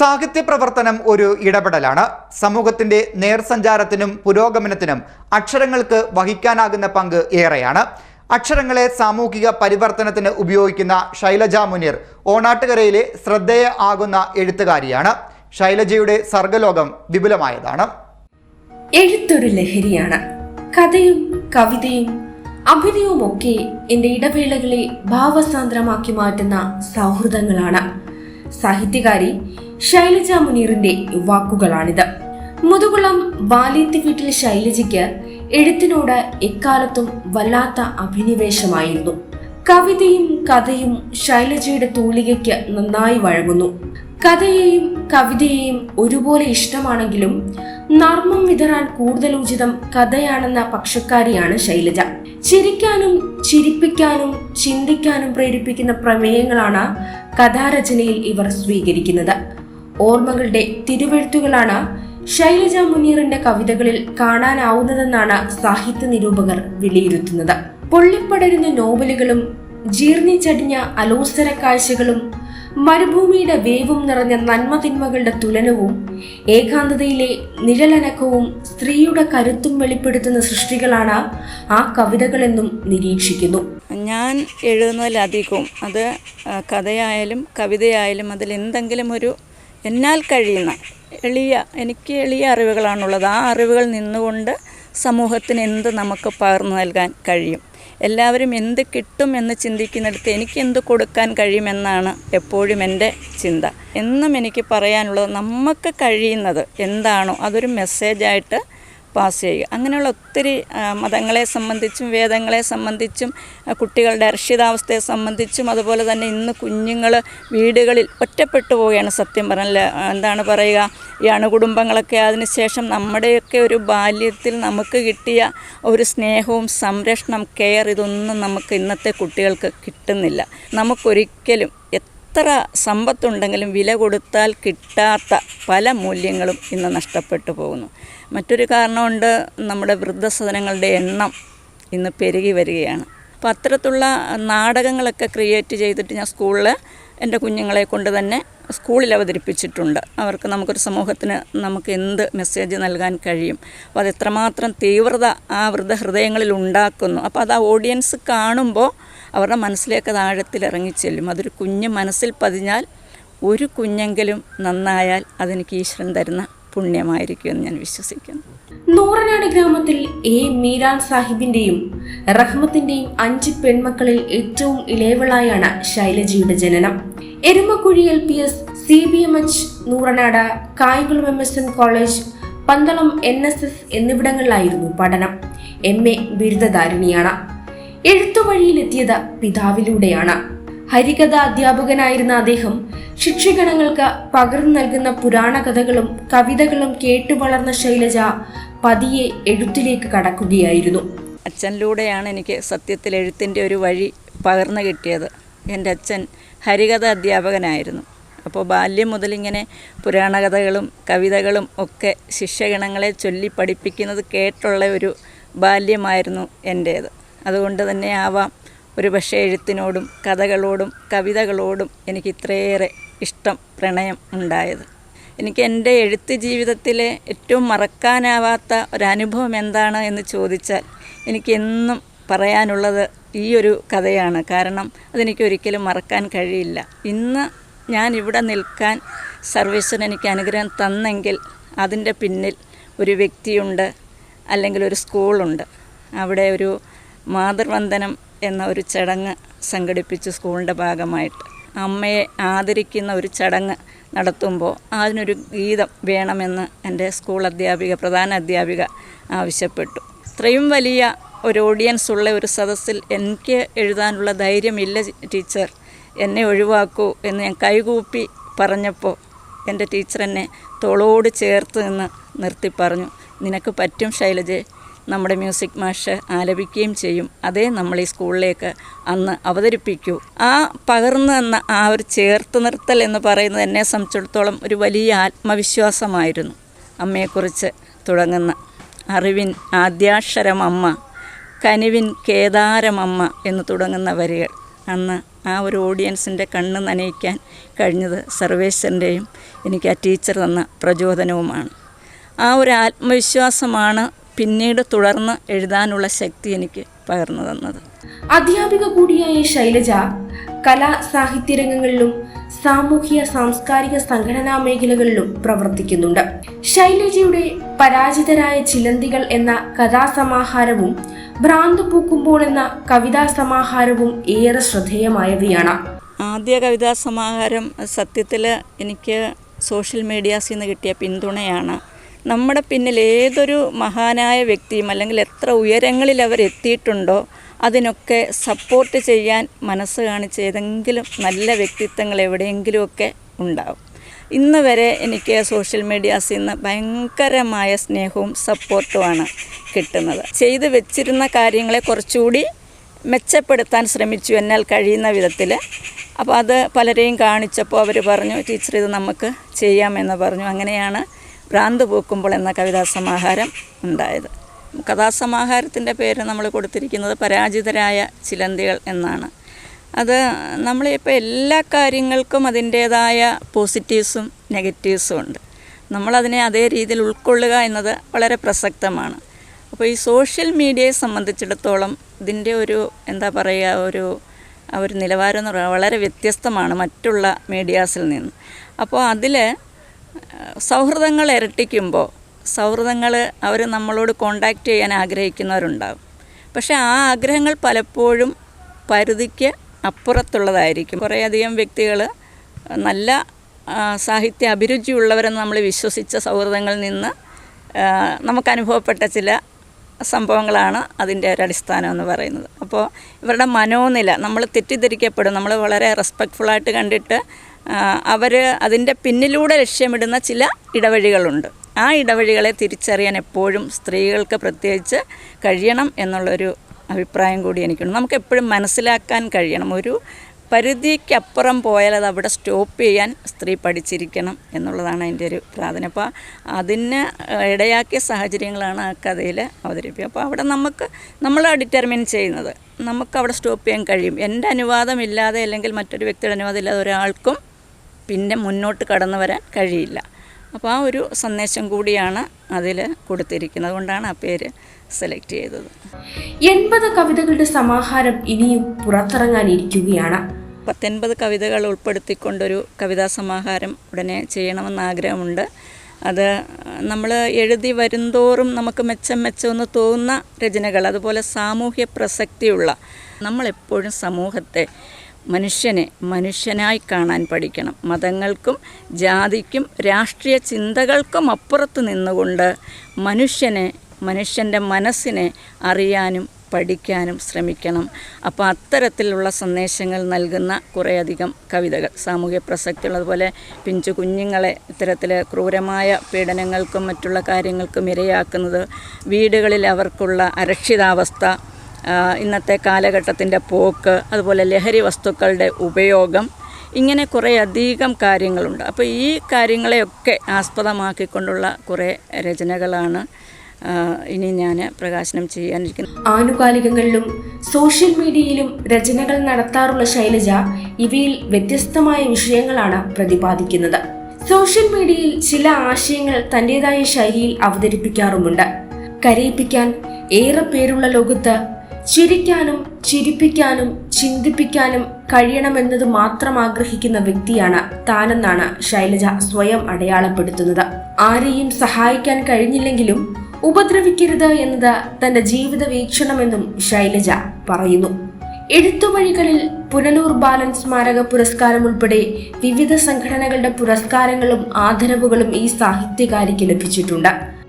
സാഹിത്യ പ്രവർത്തനം ഒരു ഇടപെടലാണ്. സമൂഹത്തിന്റെ നേർസഞ്ചാരത്തിനും പുരോഗമനത്തിനും അക്ഷരങ്ങൾക്ക് വഹിക്കാനാകുന്ന പങ്ക് ഏറെയാണ്. അക്ഷരങ്ങളെ സാമൂഹിക പരിവർത്തനത്തിന് ഉപയോഗിക്കുന്ന ശൈലജ മുനീർ ഓണാട്ടുകരയിലെ ശ്രദ്ധേയ ആകുന്ന എഴുത്തുകാരിയാണ്. ശൈലജയുടെ സർഗലോകം വിപുലമായതാണ്. എഴുത്തൊരു ലഹരിയാണ്. കഥയും കവിതയും അഭിനയവും ഒക്കെ എന്റെ ഇടവേളകളെ ഭാവസാന്ദ്രമാക്കി മാറ്റുന്ന സൗഹൃദങ്ങളാണ്. സാഹിത്യകാരി ശൈലജ മുനീറിന്റെ വാക്കുകളാണിത്. മുതുകുളം ബാലിയത്തി വീട്ടിൽ ശൈലജയ്ക്ക് എഴുത്തിനോട് എക്കാലത്തും വല്ലാത്ത അഭിനിവേശമായിരുന്നു. കവിതയും കഥയും ശൈലജയുടെ തൂലികയ്ക്ക് നന്നായി വഴങ്ങുന്നു. കഥയെയും കവിതയെയും ഒരുപോലെ ഇഷ്ടമാണെങ്കിലും നർമ്മം വിതറാൻ കൂടുതൽ ഉചിതം കഥയാണെന്ന പക്ഷക്കാരിയാണ് ശൈലജ. ചിരിക്കാനും ചിരിപ്പിക്കാനും ചിന്തിക്കാനും പ്രേരിപ്പിക്കുന്ന പ്രമേയങ്ങളാണ് കഥാരചനയിൽ ഇവർ സ്വീകരിക്കുന്നത്. ഓർമ്മകളുടെ തിരുവെഴുത്തുകളാണ് ശൈലജ മുനീറിന്റെ കവിതകളിൽ കാണാനാവുന്നതെന്നാണ് സാഹിത്യ നിരൂപകർ വിലയിരുത്തുന്നത്. പൊള്ളിപ്പടരുന്ന നോവലുകളും ജീർണിച്ചടിഞ്ഞ അലോസര കാഴ്ചകളും മരുഭൂമിയുടെ വേവും നിറഞ്ഞ നന്മതിന്മകളുടെ തുലനവും ഏകാന്തതയിലെ നിഴലനക്കവും സ്ത്രീയുടെ കരുത്തും വെളിപ്പെടുത്തുന്ന സൃഷ്ടികളാണ് ആ കവിതകളെന്നും നിരീക്ഷിക്കുന്നു. ഞാൻ എഴുതുന്നതിലധികവും അത് കഥയായാലും കവിതയായാലും അതിൽ എന്തെങ്കിലും ഒരു എന്നാൽ കഴിയുന്ന എളിയ എനിക്ക് എളിയ അറിവുകളാണുള്ളത്. ആ അറിവുകൾ നിന്നുകൊണ്ട് സമൂഹത്തിന് എന്ത് നമുക്ക് പകർന്നു നൽകാൻ കഴിയും? എല്ലാവരും എന്ത് കിട്ടും എന്ന് ചിന്തിക്കുന്നിടത്ത് എനിക്ക് എന്ത് കൊടുക്കാൻ കഴിയുമെന്നാണ് എപ്പോഴും എന്റെ ചിന്ത. എന്നും എനിക്ക് പറയാനുള്ളത് നമുക്ക് കഴിയുന്നത് എന്താണോ അതൊരു മെസ്സേജായിട്ട് പാസ് ചെയ്യുക. അങ്ങനെയുള്ള ഒത്തിരി മതങ്ങളെ സംബന്ധിച്ചും വേദങ്ങളെ സംബന്ധിച്ചും കുട്ടികളുടെ അരക്ഷിതാവസ്ഥയെ സംബന്ധിച്ചും അതുപോലെ തന്നെ ഇന്ന് കുഞ്ഞുങ്ങൾ വീടുകളിൽ ഒറ്റപ്പെട്ടു പോവുകയാണ് സത്യം പറഞ്ഞാൽ. എന്താണ് പറയുക? ഈ അണുകുടുംബങ്ങളൊക്കെ അതിനുശേഷം നമ്മുടെയൊക്കെ ഒരു ബാല്യത്തിൽ നമുക്ക് കിട്ടിയ ഒരു സ്നേഹവും സംരക്ഷണം കെയർ ഇതൊന്നും നമുക്ക് ഇന്നത്തെ കുട്ടികൾക്ക് കിട്ടുന്നില്ല. നമുക്കൊരിക്കലും എത്ര സമ്പത്തുണ്ടെങ്കിലും വില കൊടുത്താൽ കിട്ടാത്ത പല മൂല്യങ്ങളും ഇന്ന് നഷ്ടപ്പെട്ടു പോകുന്നു. മറ്റൊരു കാരണമുണ്ട് നമ്മുടെ വൃദ്ധസദനങ്ങളുടെ എണ്ണം ഇന്ന് പെരുകി വരികയാണ്. അപ്പോൾ അത്തരത്തിലുള്ള നാടകങ്ങളൊക്കെ ക്രിയേറ്റ് ചെയ്തിട്ട് ഞാൻ സ്കൂളിൽ എന്റെ കുഞ്ഞുങ്ങളെ കൊണ്ട് തന്നെ സ്കൂളിൽ അവതരിപ്പിച്ചിട്ടുണ്ട്. അവർക്ക് നമുക്കൊരു സമൂഹത്തിന് നമുക്ക് എന്ത് മെസ്സേജ് നൽകാൻ കഴിയും? അപ്പോൾ അത് എത്രമാത്രം തീവ്രത ആ വൃദ്ധഹൃദയങ്ങളിൽ ഉണ്ടാക്കുന്നു? അപ്പോൾ അത് ആ ഓഡിയൻസ് കാണുമ്പോൾ അവരുടെ മനസ്സിലേക്ക് താഴത്തിൽ ഇറങ്ങിച്ചെല്ലും അതൊരു കുഞ്ഞ് മനസ്സിൽ പതിഞ്ഞാൽ ഒരു കുഞ്ഞെങ്കിലും നന്നായാൽ അതെനിക്ക് ഈശ്വരൻ തരുന്ന പുണ്യമായിരിക്കും എന്ന് ഞാൻ വിശ്വസിക്കുന്നു. നൂറനാട് ഗ്രാമത്തിൽ എ മീരാൻ സാഹിബിന്റെയും റഹ്മത്തിന്റെയും അഞ്ച് പെൺമക്കളിൽ ഏറ്റവും ഇളയവളായാണ് ശൈലജയുടെ ജനനം. Erumakkuzhi L P S C B M H Nooranad Kayamkulam M S N college Pandalam N S S എന്നിവിടങ്ങളിലായിരുന്നു പഠനം. M A ബിരുദധാരിണിയാണ്. എഴുത്തുവഴിയിലെത്തിയത് പിതാവിലൂടെയാണ്. ഹരികഥ അധ്യാപകനായിരുന്ന അദ്ദേഹം ശിക്ഷകണങ്ങൾക്ക് പകർന്നു നൽകുന്ന പുരാണ കഥകളും കവിതകളും കേട്ടു വളർന്ന ശൈലജ പതിയെ എഴുത്തിലേക്ക് കടക്കുകയായിരുന്നു. അച്ഛനിലൂടെയാണ് എനിക്ക് സത്യത്തിൽ എഴുത്തിന്റെ ഒരു വഴി പകർന്നു കിട്ടിയത്. എന്റെ അച്ഛൻ ഹരികഥ അധ്യാപകനായിരുന്നു അപ്പോൾ ബാല്യം മുതൽ ഇങ്ങനെ പുരാണകഥകളും കവിതകളും ഒക്കെ ശിഷ്യഗണങ്ങളെ ചൊല്ലി പഠിപ്പിക്കുന്നത് കേട്ടുള്ള ഒരു ബാല്യമായിരുന്നു എന്റേത്. അതുകൊണ്ട് തന്നെ ആവാം. ഒരു പക്ഷേ എഴുത്തിനോടും കഥകളോടും കവിതകളോടും എനിക്ക് ഇത്രയേറെ ഇഷ്ടം പ്രണയം ഉണ്ടായത്. എനിക്ക് എന്റെ എഴുത്ത് ജീവിതത്തിലെ ഏറ്റവും മറക്കാനാവാത്ത ഒരനുഭവം എന്താണ് എന്ന് ചോദിച്ചാൽ എനിക്കെന്നും പറയാനുള്ളത് ഈ ഒരു കഥയാണ്. കാരണം അതെനിക്ക് ഒരിക്കലും മറക്കാൻ കഴിയില്ല. ഇന്ന് ഞാൻ ഇവിടെ നിൽക്കാൻ സർവേശ്വരൻ എനിക്ക് അനുഗ്രഹം തന്നെങ്കിൽ അതിന്റെ പിന്നിൽ ഒരു വ്യക്തിയുണ്ട് അല്ലെങ്കിൽ ഒരു സ്കൂളുണ്ട്. അവിടെ ഒരു മാതൃവന്ദനം എന്ന ഒരു ചടങ്ങ് സംഘടിപ്പിച്ചു സ്കൂളിന്റെ ഭാഗമായിട്ട്. അമ്മയെ ആദരിക്കുന്ന ഒരു ചടങ്ങ് നടത്തുമ്പോൾ അതിനൊരു ഗീതം വേണമെന്ന് എന്റെ സ്കൂൾ അധ്യാപിക പ്രധാന അധ്യാപിക ആവശ്യപ്പെട്ടു. ഇത്രയും വലിയ ഒരു ഓഡിയൻസ് ഉള്ള ഒരു സദസ്സിൽ എനിക്ക് എഴുതാനുള്ള ധൈര്യമില്ല ടീച്ചർ. എന്നെ ഒഴിവാക്കൂ എന്ന് ഞാൻ കൈകൂപ്പി പറഞ്ഞപ്പോൾ എന്റെ ടീച്ചർ എന്നെ തോളോട് ചേർത്ത് നിന്ന് നിർത്തി പറഞ്ഞു നിനക്ക് പറ്റും ശൈലജയെ നമ്മുടെ മ്യൂസിക് മാഷ് ആലപിക്കുകയും ചെയ്യും. അതേ നമ്മൾ ഈ സ്കൂളിലേക്ക് അന്ന് അവതരിപ്പിക്കൂ. ആ പകർന്നു തന്ന ആ ഒരു ചേർത്ത് നിർത്തൽ എന്ന് പറയുന്നത് എന്നെ സംബന്ധിച്ചിടത്തോളം ഒരു വലിയ ആത്മവിശ്വാസമായിരുന്നു. അമ്മയെക്കുറിച്ച് തുടങ്ങുന്ന അറിവിൻ ആദ്യാക്ഷരം അമ്മ കനിവിൻ കേദാരമമ്മ എന്ന് തുടങ്ങുന്ന വരികൾ. അന്ന് ആ ഒരു ഓഡിയൻസിന്റെ കണ്ണ് നനയിക്കാൻ കഴിഞ്ഞത് സർവേശ്വരന്റെയും എനിക്ക് ആ ടീച്ചർ തന്ന പ്രചോദനവുമാണ്. ആ ഒരു ആത്മവിശ്വാസമാണ് പിന്നീട് തുടർന്ന് എഴുതാനുള്ള ശക്തി എനിക്ക് പകർന്നു തന്നത്. അധ്യാപിക കൂടിയായ ശൈലജ കലാ സാഹിത്യ രംഗങ്ങളിലും സാമൂഹ്യ സാംസ്കാരിക സംഘടനാ മേഖലകളിലും പ്രവർത്തിക്കുന്നുണ്ട്. ശൈലജയുടെ പരാജിതരായ ചിലന്തികൾ എന്ന കഥാസമാഹാരവും ഭ്രാന്ത് പൂക്കുമ്പോൾ എന്ന കവിതാ സമാഹാരവും ഏറെ ശ്രദ്ധേയമായവയാണ്. ആദ്യ കവിതാ സമാഹാരം സത്യത്തിൽ എനിക്ക് സോഷ്യൽ മീഡിയാസിൽ നിന്ന് കിട്ടിയ പിന്തുണയാണ്. നമ്മുടെ പിന്നിൽ ഏതൊരു മഹാനായ വ്യക്തിയും അല്ലെങ്കിൽ എത്ര ഉയരങ്ങളിൽ അവർ എത്തിയിട്ടുണ്ടോ അതിനൊക്കെ സപ്പോർട്ട് ചെയ്യാൻ മനസ്സ് കാണിച്ച ഏതെങ്കിലും നല്ല വ്യക്തിത്വങ്ങൾ എവിടെയെങ്കിലുമൊക്കെ ഉണ്ടാവും. ഇന്ന് വരെ എനിക്ക് സോഷ്യൽ മീഡിയാസിൽ നിന്ന് ഭയങ്കരമായ സ്നേഹവും സപ്പോർട്ടുമാണ് കിട്ടുന്നത്. ചെയ്തു വെച്ചിരുന്ന കാര്യങ്ങളെ കുറച്ചുകൂടി മെച്ചപ്പെടുത്താൻ ശ്രമിച്ചു എന്നാൽ കഴിയുന്ന വിധത്തിൽ. അപ്പോൾ അത് പലരെയും കാണിച്ചപ്പോൾ അവർ പറഞ്ഞു ടീച്ചർ ഇത് നമുക്ക് ചെയ്യാമെന്ന് പറഞ്ഞു. അങ്ങനെയാണ് ഭ്രാന്ത് പൂക്കുമ്പോൾ എന്ന കവിതാ സമാഹാരം ഉണ്ടായത്. കഥാസമാഹാരത്തിന്റെ പേര് നമ്മൾ കൊടുത്തിരിക്കുന്നത് പരാജിതരായ ചിലന്തികൾ എന്നാണ്. അത് നമ്മളിപ്പോൾ എല്ലാ കാര്യങ്ങൾക്കും അതിന്റേതായ പോസിറ്റീവ്സും നെഗറ്റീവ്സും ഉണ്ട്. നമ്മളതിനെ അതേ രീതിയിൽ ഉൾക്കൊള്ളുക എന്നത് വളരെ പ്രസക്തമാണ്. അപ്പോൾ ഈ സോഷ്യൽ മീഡിയയെ സംബന്ധിച്ചിടത്തോളം ഇതിന്റെ ഒരു എന്താ പറയുക ഒരു ഒരു നിലവാരം എന്ന് പറയുന്നത് വളരെ വ്യത്യസ്തമാണ് മറ്റുള്ള മീഡിയാസിൽ നിന്ന്. അപ്പോൾ അതിൽ സൗഹൃദങ്ങൾ ഇരട്ടിക്കുമ്പോൾ സൗഹൃദങ്ങൾ അവർ നമ്മളോട് കോണ്ടാക്റ്റ് ചെയ്യാൻ ആഗ്രഹിക്കുന്നവരുണ്ടാകും പക്ഷേ ആ ആഗ്രഹങ്ങൾ പലപ്പോഴും പരിധിക്ക് അപ്പുറത്തുള്ളതായിരിക്കും. കുറേയധികം വ്യക്തികൾ നല്ല സാഹിത്യ അഭിരുചിയുള്ളവരെന്ന് നമ്മൾ വിശ്വസിച്ച സൗഹൃദങ്ങളിൽ നിന്ന് നമുക്ക് അനുഭവപ്പെട്ട ചില സംഭവങ്ങളാണ് അതിന്റെ ഒരു അടിസ്ഥാനം എന്ന് പറയുന്നത്. അപ്പോൾ ഇവരുടെ മനോനില നമ്മൾ തെറ്റിദ്ധരിക്കപ്പെടും നമ്മൾ വളരെ റെസ്പെക്റ്റ്ഫുള്ളായിട്ട് കണ്ടിട്ട് അവർ അതിന്റെ പിന്നിലൂടെ ലക്ഷ്യമിടുന്ന ചില ഇടവഴികളുണ്ട്. ആ ഇടവഴികളെ തിരിച്ചറിയാൻ എപ്പോഴും സ്ത്രീകൾക്ക് പ്രത്യേകിച്ച് കഴിയണം എന്നുള്ളൊരു അഭിപ്രായം കൂടി എനിക്കുണ്ട്. നമുക്ക് എപ്പോഴും മനസ്സിലാക്കാൻ കഴിയണം. ഒരു പരിധിക്കപ്പുറം പോയാൽ അത് അവിടെ സ്റ്റോപ്പ് ചെയ്യാൻ സ്ത്രീ പഠിച്ചിരിക്കണം എന്നുള്ളതാണ് അതിന്റെ ഒരു പ്രാധാന്യം. അപ്പോൾ അതിന് ഇടയാക്കിയ സാഹചര്യങ്ങളാണ് ആ കഥയിൽ അവതരിപ്പിക്കുക. അപ്പോൾ അവിടെ നമുക്ക് നമ്മൾ ഡിറ്റർമിൻ ചെയ്യുന്നത് നമുക്ക് അവിടെ സ്റ്റോപ്പ് ചെയ്യാൻ കഴിയും. എന്റെ അനുവാദമില്ലാതെ അല്ലെങ്കിൽ മറ്റൊരു വ്യക്തിയുടെ അനുവാദം ഇല്ലാതെ ഒരാൾക്കും പിന്നെ മുന്നോട്ട് കടന്നു വരാൻ കഴിയില്ല. അപ്പോൾ ആ ഒരു സന്ദേശം കൂടിയാണ് അതിൽ കൊടുത്തിരിക്കുന്നത്. അതുകൊണ്ടാണ് ആ പേര് സെലക്ട് ചെയ്തത്. എൺപത് കവിതകളുടെ സമാഹാരം ഇനിയും പുറത്തിറങ്ങാനിരിക്കുകയാണ്. പത്തൊൻപത് കവിതകൾ ഉൾപ്പെടുത്തിക്കൊണ്ടൊരു കവിതാ സമാഹാരം ഉടനെ ചെയ്യണമെന്ന് ആഗ്രഹമുണ്ട്. അത് നമ്മൾ എഴുതി വരുംതോറും നമുക്ക് മെച്ചം മെച്ചമെന്ന് തോന്നുന്ന രചനകൾ അതുപോലെ സാമൂഹ്യ പ്രസക്തിയുള്ള നമ്മളെപ്പോഴും സമൂഹത്തെ മനുഷ്യനെ മനുഷ്യനായി കാണാൻ പഠിക്കണം. മതങ്ങൾക്കും ജാതിക്കും രാഷ്ട്രീയ ചിന്തകൾക്കും അപ്പുറത്ത് നിന്നുകൊണ്ട് മനുഷ്യനെ മനുഷ്യന്റെ മനസ്സിനെ അറിയാനും പഠിക്കാനും ശ്രമിക്കണം. അപ്പോൾ അത്തരത്തിലുള്ള സന്ദേശങ്ങൾ നൽകുന്ന കുറേയധികം കവിതകൾ സാമൂഹ്യ പ്രസക്തിയുള്ളതുപോലെ പിഞ്ചു കുഞ്ഞുങ്ങളെ ഇത്തരത്തിൽ ക്രൂരമായ പീഡനങ്ങൾക്കും മറ്റുള്ള കാര്യങ്ങൾക്കും ഇരയാക്കുന്നത് വീടുകളിൽ അവർക്കുള്ള അരക്ഷിതാവസ്ഥ ഇന്നത്തെ കാലഘട്ടത്തിന്റെ പോക്ക് അതുപോലെ ലഹരി വസ്തുക്കളുടെ ഉപയോഗം ഇങ്ങനെ കുറേ അധികം കാര്യങ്ങളുണ്ട്. അപ്പോൾ ഈ കാര്യങ്ങളെയൊക്കെ ആസ്പദമാക്കിക്കൊണ്ടുള്ള കുറേ രചനകളാണ് ഇനി ഞാൻ പ്രകാശനം ചെയ്യാനിരിക്കുന്നത്. ആനുകാലികങ്ങളിലും സോഷ്യൽ മീഡിയയിലും രചനകൾ നടത്താറുള്ള ശൈലജ ഇവയിൽ വ്യത്യസ്തമായ വിഷയങ്ങളാണ് പ്രതിപാദിക്കുന്നത്. സോഷ്യൽ മീഡിയയിൽ ചില ആശയങ്ങൾ തന്റേതായ ശൈലിയിൽ അവതരിപ്പിക്കാറുമുണ്ട്. കരയിപ്പിക്കാൻ ഏറെ പേരുള്ള ലോകത്ത് ചിരിക്കാനും ചിരിപ്പിക്കാനും ചിന്തിപ്പിക്കാനും കഴിയണമെന്നത് മാത്രം ആഗ്രഹിക്കുന്ന വ്യക്തിയാണ് താനെന്നാണ് ശൈലജ സ്വയം അടയാളപ്പെടുത്തുന്നത്. ആരെയും സഹായിക്കാൻ കഴിഞ്ഞില്ലെങ്കിലും ഉപദ്രവിക്കരുത് എന്നത് തന്റെ ജീവിത വീക്ഷണമെന്നും ശൈലജ പറയുന്നു. എഴുത്തുവഴികളിൽ പുനലൂർ ബാലൻ സ്മാരക പുരസ്കാരം ഉൾപ്പെടെ വിവിധ സംഘടനകളുടെ പുരസ്കാരങ്ങളും ആദരവുകളും ഈ സാഹിത്യകാരിക്ക് ലഭിച്ചിട്ടുണ്ട്.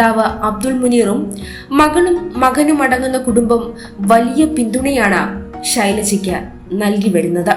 ഭർത്താവ് അബ്ദുൾ മുനീറും മകളും മകനും അടങ്ങുന്ന കുടുംബം വലിയ പിന്തുണയാണ് ശൈലജയ്ക്ക് നൽകി വരുന്നത്.